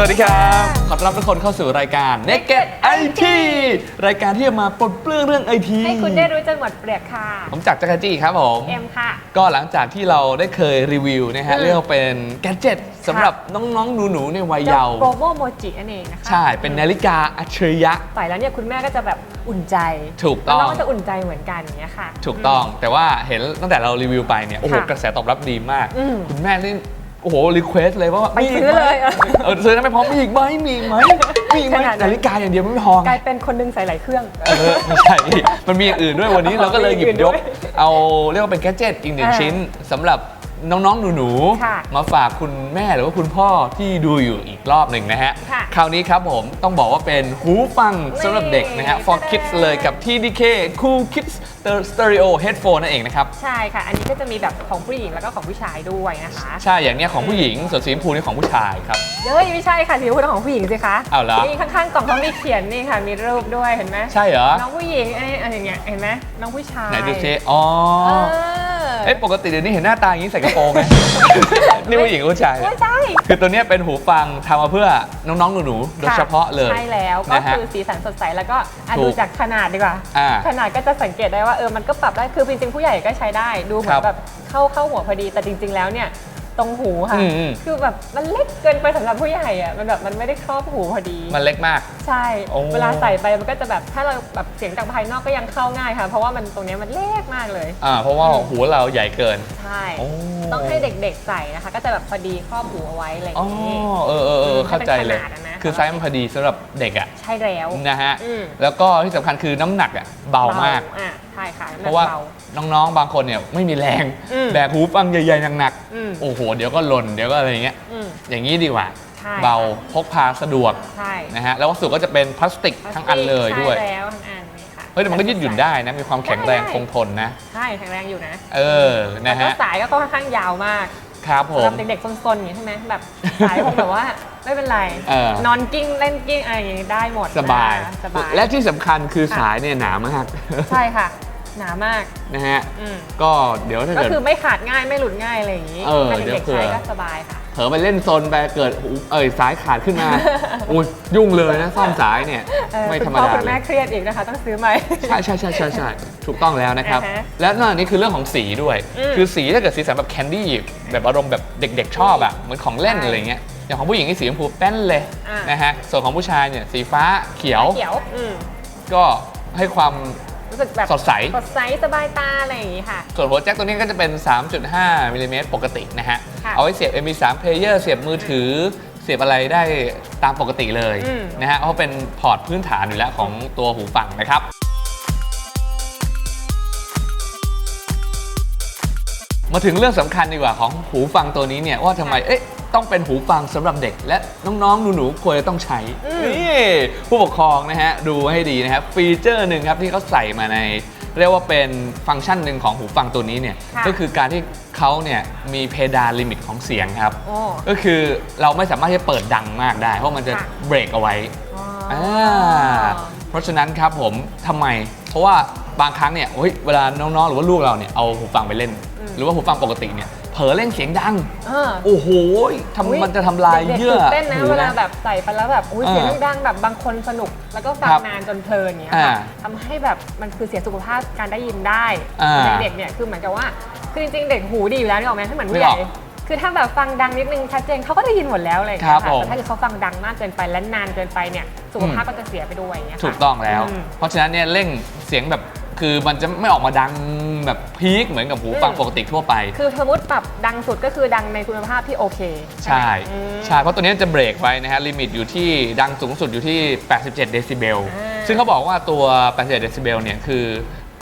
สวัสดีครับ ขอต้อนรับทุกคนเข้าสู่รายการ Naked IT รายการที่จะมาปลดเปลื้องเรื่องไอทีให้คุณได้รู้จนหมดเปลือกค่ะ ผมจากจักรจี้ครับผม เอ็มค่ะ ก็หลังจากที่เราได้เคยรีวิวนะฮะอืมเรียกว่าเป็นแกดเจ็ตสำหรับน้องๆ หนูๆ ในวัยเยาว์โปรโมโมจินั่นเองนะคะ ใช่ เป็นนาฬิกาอัจฉริยะใส่แล้วเนี่ยคุณแม่ก็จะแบบอุ่นใจ ถูกต้องแล้วน้องก็จะอุ่นใจเหมือนกันอย่างเงี้ยค่ะ ถูกต้อง แต่ว่าเห็นตั้งแต่เรารีวิวไปเนี่ย โอ้โหค่ะกระแสตอบรับดีมากอืมคุณแม่นี่ โอ้โหรีเควสเลยว่าไปมีกซื้อหมเลยเออซื้อนั้นไม่พอมีอีกไหมมีอีกไหมมีอีกไหมขนาดนั้น นาฬิกาอย่างเดียวไม่พอกลายเป็นคนหนึงใส่หลายเครื่อง เออไม่ใช่มันมีอย่างอื่นด้วยวันนี้เราก็เลยหยิบยก เอาเรียกว่าเป็นแกดเจิตอีกหนึ่งอ่าชิ้นสำหรับ น้องๆ หนูค่ะๆ มาฝากคุณแม่หรือว่าคุณพ่อที่ดูอยู่อีกรอบหนึ่งนะฮะ ค่ะคราวนี้ครับผมต้องบอกว่าเป็นหูฟังสำหรับเด็กนะฮะนี่ for ตะเด้ kids เลยกับ TDK Cool Kids Stereo Headphone นั่นเองนะครับ ใช่ค่ะ อันนี้ก็จะมีแบบของผู้หญิงแล้วก็ของผู้ชายด้วยนะคะ ใช่ อย่างเนี้ยของผู้หญิง ส่วนสีชมพูนี่ของผู้ชายครับ เฮ้ยไม่ใช่ค่ะสีชมพูต้องของผู้หญิงสิคะเอาเหรอ นี่ข้างๆกล่องเขามีเขียนนี่ค่ะ มีรูปด้วยเห็นไหมใช่เหรอ น้องผู้หญิงอันนี้อะไรอย่างเงี้ยเห็นไหมน้องผู้ชายไหนดูซิอ๋อ เออเอ๊ะปกติเดี๋ยวนี้เห็นหน้าตาอย่างนี้ใส่กระโปรงไหมนี่ผู้หญิงกับผู้ชาย ไม่ใช่ คือตัวเนี้ยเป็นหูฟังทำมาเพื่อน้องๆหนูๆโดยเฉพาะเลยใช่แล้วก็นะฮะ คือสีสันสดใสแล้วก็อะถูกดูจากขนาดดีกว่า อ่าขนาดก็จะสังเกตได้ว่าเออมันก็ปรับได้คือจริงๆผู้ใหญ่ก็ใช้ได้ ดูเหมือครันบแบบเข้าเข้าหัวพอดีแต่จริง ๆ แล้วเนี่ย ตรงหูค่ะ อืมอืม คือแบบมันเล็กเกินไปสำหรับผู้ใหญ่อะมันแบบมันไม่ได้ครอบหูพอดี มันเล็กมาก ใช่ โอ้ เวลาใส่ไปมันก็จะแบบถ้าเราแบบเสียงจากภายนอกก็ยังเข้าง่ายค่ะ เพราะว่ามันตรงเนี้ยมันเล็กมากเลย อ่าเพราะว่าอืมหูเราใหญ่เกิน ใช่ โอ้ ต้องให้เด็กๆใส่นะคะ ก็จะแบบพอดีครอบหูเอาไว้อะไรอย่าอ๋องนี้ เออเออเอออืมเข้าใจเลยให้เป็นขนาดอะนะ คือไซส์มันพอดีสำหรับเด็กอะใช่แล้ว นะฮะ อืม แล้วก็ที่สำคัญคือน้ำหนักอะเบามาก อะใช่ค่ะเพราะว่าบ น้องๆ บางคนเนี่ยไม่มีแรงอืมแบกหูฟังใหญ่ๆหนักอืมๆโอ้โหเดี๋ยวก็หล่นเดี๋ยวก็อะไรอย่างเงี้ยอืมอย่างนี้ดีกว่า ใช่ เบาพกพาสะดวกใช่นะฮะแล้ววัสดุก็จะเป็นพลาสติกทั้งอันเลยด้วยใช่แล้วทั้งอันนี่ค่ะ เฮ้ยแต่มันก็ยืดหยุ่นได้นะมีความแข็งแรงคงทนนะ ใช่แข็งแรงอยู่นะเออนะแล้วฮะก็สายก็ค่อนข้างยาวมากครับผสำหรัมบเด็กๆซนๆอย่างนี้ใช่ไหมแบบสายคงแบบว่า ไม่เป็นไรเออ นอนกิ้งเล่นกิ้งอะไรอย่างนี้ได้หมดสบาย นะสบายและที่สำคัญคือค่ะสายเนี่ยหนามาก ใช่ค่ะ หนามากนะฮะอืมก็เดี๋ยวถ้าก็เกิด คือไม่ขาดง่ายไม่หลุดง่ายอะไรอย่างนี้เออถ้าเดี๋ยวเด็กๆเผื่อใช้ก็สบายค่ะ เผลอไปเล่นโซนไปเกิดหูเอ่ยสายขาดขึ้นมา อุ้ยยุ่งเลยนะซ่อมสายเนี่ยเออไม่คุธรณรมพ่อดาคุณเลแม่ยเครียดอีกนะคะ ต้องซื้อใหม่ ใช่ใช่ใช่ใช่ใช่ถูกต้องแล้วนะครับ อ่าฮะและนอกจากนี้คือเรื่องของสีด้วย อืมคือสีถ้าเกิดสีสันแบบแคนดี้แบบอารมณ์แบบเด็ก ๆ ชอบอะเหมือนของเล่นใช่อะไรเงี้ยอย่างของผู้หญิงนี่สีชมพูแป้นเลยอ่าน นะฮะส่วนของผู้ชายเนี่ยสีฟ้าเขียว เขียวอืมก็ให้ความ รู้สึกแบบสดใส สดใสสบายตาอะไรอย่างนี้ค่ะ ส่วนหัวแจ็คตัวนี้ก็จะเป็น 3.5มิลลิเมตรปกตินะฮะ ค่ะเอาไว้เสียบ MP3 player เสียบมือถือ เสียบอะไรได้ตามปกติเลยอืม นะฮะ เพราะเป็นพอร์ตพื้นฐานอยู่แล้วของตัวหูฟังนะครับ มาถึงเรื่องสำคัญดีกว่าของหูฟังตัวนี้เนี่ยว่าทำไม เอ๊ะ ต้องเป็นหูฟังสำหรับเด็ก และน้องๆ หนูๆควรจะต้องใช้อืมนี่ผู้ปกครองนะฮะ ดูให้ดีนะครับ ฟีเจอร์หนึ่งครับที่เขาใส่มาใน เรียกว่าเป็นฟังก์ชันหนึ่งของหูฟังตัวนี้เนี่ย ค่ะก็คือการที่เขาเนี่ยมีเพดานลิมิตของเสียงครับ โอ้ก็คือเราไม่สามารถที่จะเปิดดังมากได้ เพราะมันจะค่ะ เบรกเอาไว้อ๋อออ่าเพราะฉะนั้นครับผมทำไม เพราะว่าบางครั้งเนี่ยเฮ้ยเวลาน้องๆ หรือว่าลูกเราเนี่ยเอาหูฟังไปเล่นอืมหรือว่าหูฟังปกติเนี่ยเผลอเล่นเสียงดัง เออ โอ้โหทำมันจะทำลายด็กๆเยื่อตื่นเต้นนะหู เวลาแบบใส่ไปแล้วแบบอุ้ยเออเสียงดังแบบบางคนสนุก แล้วก็ฟังครับนานจนเพลินอย่างเงี้ยอ่าค่ะทำให้แบบมันคือเสียสุขภาพการได้ยินได้อ่าเด็กๆเนี่ยคือเหมือนกับว่าคือจริงๆเด็กหูดีอยู่แล้วนี่ออกไหมถ้าเหมือนผู้นึใหกอญ่อกคือถ้าแบบฟังดังนิดนึงชัดเจนเขาก็ได้ยินหมดแล้วอะไรอย่างครัเงี้บยค่ะผม แต่ถ้าเกิดเขาฟังดังมากเกินไปและนานเกินไปเนี่ยสุขภาพก็จะเสียไปด้วยอย่างเงี้ยค่ะ ถูกต้องแล้ว อืมเพราะฉะนั้นเนี่ยเร่งเสียงแบบคือมันจะไม่ออกมาดัง แบบพีคเหมือนกับหูฟังอืมปกติทั่วไป คือสมมติปรับดังสุดก็คือดังในคุณภาพที่โอเคใช่ไหมอืมใช่ เพราะตัวนี้จะเบรกไว้นะฮะลิมิตอยู่ที่ดังสูงสุดอยู่ที่ 87 เดซิเบลอ่าซึ่งเขาบอกว่าตัว 87 เดซิเบลเนี่ยคือ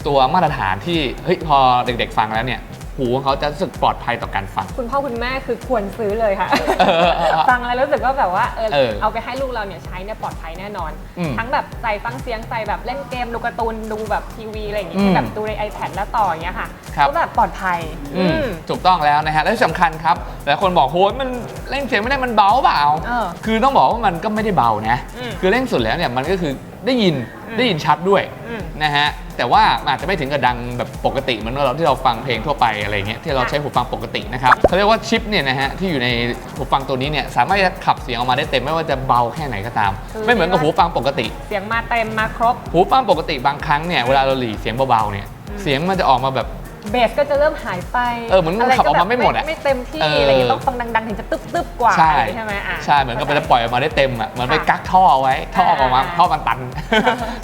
ตัวมาตรฐานที่เฮ้ยพอเด็กๆฟังแล้วเนี่ย หูของเขาจะรู้สึกปลอดภัยต่อการฟัง คุณพ่อคุณแม่คือควรซื้อเลยค่ะ เออเออเออฟังแล้วรู้สึกว่าแบบว่าเออเออเอาไปให้ลูกเราเนี่ยใช้เนี่ยปลอดภัยแน่นอน อืมทั้งแบบใส่ฟังเสียงใส่แบบเล่นเกมดูการ์ตูนดูแบบทีวีอะไรอย่างงี้อืมที่แบบดูใน iPad แล้วต่ออย่างเงี้ยค่ะนะครับ ก็แบบปลอดภัยอืมอืม ถูกต้องแล้วนะฮะ และที่สำคัญครับหลายคนบอกโหยมันเร่งเสียงไม่ได้มันเบาเปล่า เออคือต้องบอกว่ามันก็ไม่ได้เบานะ อืมคือเร่งสุดแล้วเนี่ยมันก็คือ ได้ยินอืมได้ยินชัดด้วยอืม นะฮะแต่ว่ามันอาจจะไม่ถึงกับดังแบบปกติเหมือนเราที่เราฟังเพลงทั่วไปอะไรเงี้ยที่เราค่ะใช้หูฟังปกตินะครับเขาเรียกว่าชิปเนี่ยนะฮะที่อยู่ในหูฟังตัวนี้เนี่ยสามารถจะขับเสียงออกมาได้เต็มไม่ว่าจะเบาแค่ไหนก็ตาม ไม่เหมือนกับหูฟังปกติ เสียงมาเต็มมาครบ หูฟังปกติบางครั้งเนี่ยเวลาเราหลีเสียงเบาๆเนี่ยอืมเสียงมันจะออกมาแบบ เบสก็จะเริ่มหายไปเออเหมือนมันขับออกมาไม่หมดอะไม่เต็มที่เอออ อะไรอย่างเงี้ยต้องฟังดังๆ ถึงจะตึ๊บตึ๊บๆกว่าใช่ใช่ไหมอะ ใช่เหมือนกับมันจะปล่อยออกมาได้เต็มอะเหมือนไปค่ะกักท่อเอาไว้ท่อออกมาอ่า ท่อมันตัน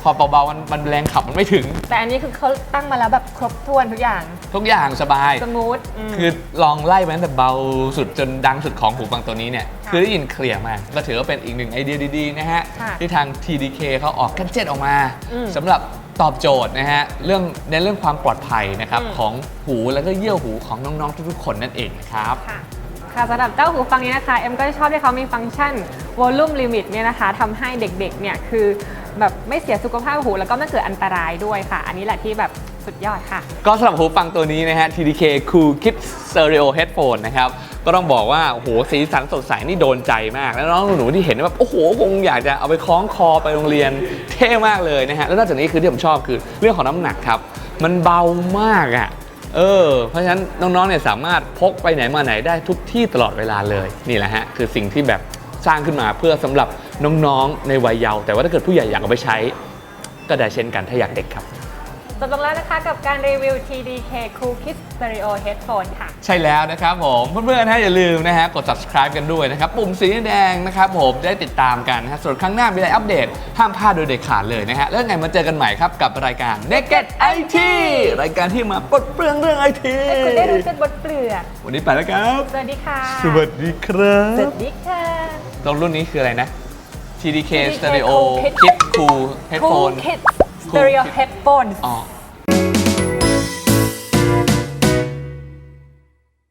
พอเบาๆมันมันแรงขับมันไม่ถึง แต่อันนี้คือเขาตั้งมาแล้วแบบครบถ้วนทุกอย่างทุกอย่างสบาย สมูทมคือลองไล่มาตั้งแต่เบาสุดจนดังสุดของหูฟังตัวนี้เนี่ย ค่ะคือได้ยินเคลียร์มากก็ถือว่าเป็นอีกหนึ่งไอเดียดี ๆ นะฮะ ค่ะที่ทาง TDK เขาออกแกดเจ็ตออกมาอืมสำหรับ ตอบโจทย์นะฮะเรื่องในเรื่องความปลอดภัยนะครับอืมของหูแล้วก็เยื่อหูของน้องๆทุกๆคนนั่นเองนะครับ ค่ะค่ะสำหรับเจ้าหูฟังนี้นะคะเอ็มก็ชอบที่เขามีฟังก์ชัน volume limit เนี่ยนะคะทำให้เด็กๆเนี่ยคือแบบไม่เสียสุขภาพหูแล้วก็ไม่เกิดอันตรายด้วยค่ะ อันนี้แหละที่แบบสุดยอดค่ะ ก็สำหรับหูฟังตัวนี้นะฮะ TDK Cool Kids Stereo Headphone นะครับ ก็ต้องบอกว่าโอ้โหสีสันสดใสนี่โดนใจมาก แล้วน้องหนูที่เห็นแบบโอ้โหคงอยากจะเอาไปคล้องคอไปโรงเรียนเท่มากเลยนะฮะแล้วนอกจากนี้คือที่ผมชอบคือเรื่องของน้ำหนักครับ มันเบามากอะ่ะเออ เพราะฉะนั้นน้องๆเนี่ยสามารถพกไปไหนมาไหนได้ทุกที่ตลอดเวลาเลยนี่แหละฮะคือสิ่งที่แบบสร้างขึ้นมาเพื่อสำหรับน้องๆในวัยเยาว์แต่ว่าถ้าเกิดผู้ใหญ่อยากเอาไปใช้ ก็ได้เช่นกันถ้าอยากเด็กครับ จบลงแล้วนะคะกับการรีวิว TDK Cool Kids Stereo Headphone ค่ะ ใช่แล้วนะครับผมเพื่อนๆนะอย่าลืมนะฮะกด subscribe กันด้วยนะครับ ปุ่มสีแดงนะครับผมได้ติดตามกันนะฮะส่วนครั้งหน้ามีอะไรอัปเดต ห้ามพลาดโดยเด็ดขาดเลยนะฮะ แล้วยังไงมาเจอกันใหม่ครับกับรายการ Naked IT รายการที่มาปลดเปลืองเรื่อง IT ให้คุณได้รู้จักบทเปลือกวันนี้ไปแล้วครับ สวัสดีค่ะ สวัสดีครัสบวัสดีค่ะ ตรงรุ่นนี้คืออะไรนะ TDK TDK Stereo Cool Kids Kit Cool Cool Headphone Kids Stereo Headphones อ๋อ